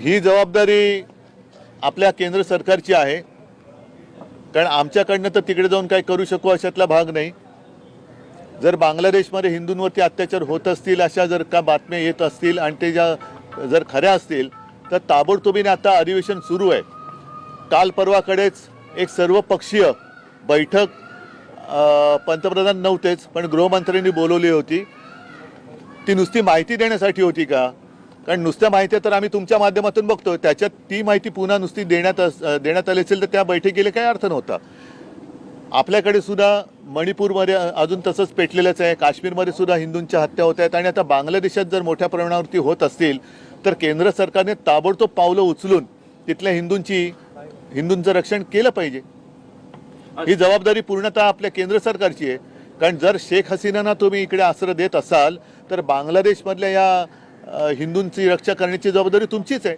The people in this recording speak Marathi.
ही जबाबदारी आपल्या केंद्र सरकारची आहे. कारण आमच्याकडनं तर तिकडे जाऊन काय करू शकू अशातला भाग नाही. जर बांगलादेशमध्ये हिंदूंवरती अत्याचार होत असतील अशा जर का बातम्या येत असतील आणि ते ज्या जर खऱ्या असतील तर ताबडतोबीने आता अधिवेशन सुरू आहे. काल परवाकडेच एक सर्वपक्षीय बैठक पंतप्रधान नव्हतेच पण गृहमंत्र्यांनी बोलवली होती. ती नुसती माहिती देण्यासाठी होती का? कारण नुसत्या माहिती तर आम्ही तुमच्या माध्यमातून बघतो त्याच्यात ती माहिती पुन्हा नुसती देण्यात अस- देण्यात आली असेल तर त्या बैठकीला काही अर्थ नव्हता. आपल्याकडे सुद्धा मणिपूरमध्ये अजून तसंच पेटलेलंच आहे. काश्मीरमध्ये सुद्धा हिंदूंच्या हत्या होत आहेत. आणि आता बांगलादेशात जर मोठ्या प्रमाणावरती होत असतील तर केंद्र सरकारने ताबडतोब पावलं उचलून तिथल्या हिंदूंची हिंदूंचं रक्षण केलं पाहिजे. ही जबाबदारी पूर्णतः आपल्या केंद्र सरकारची आहे. कारण जर शेख हसीनांना तुम्ही इकडे आश्रय देत असाल तर बांगलादेशमधल्या या हिंदूंची रक्षा करण्याची जबाबदारी तुमचीच आहे.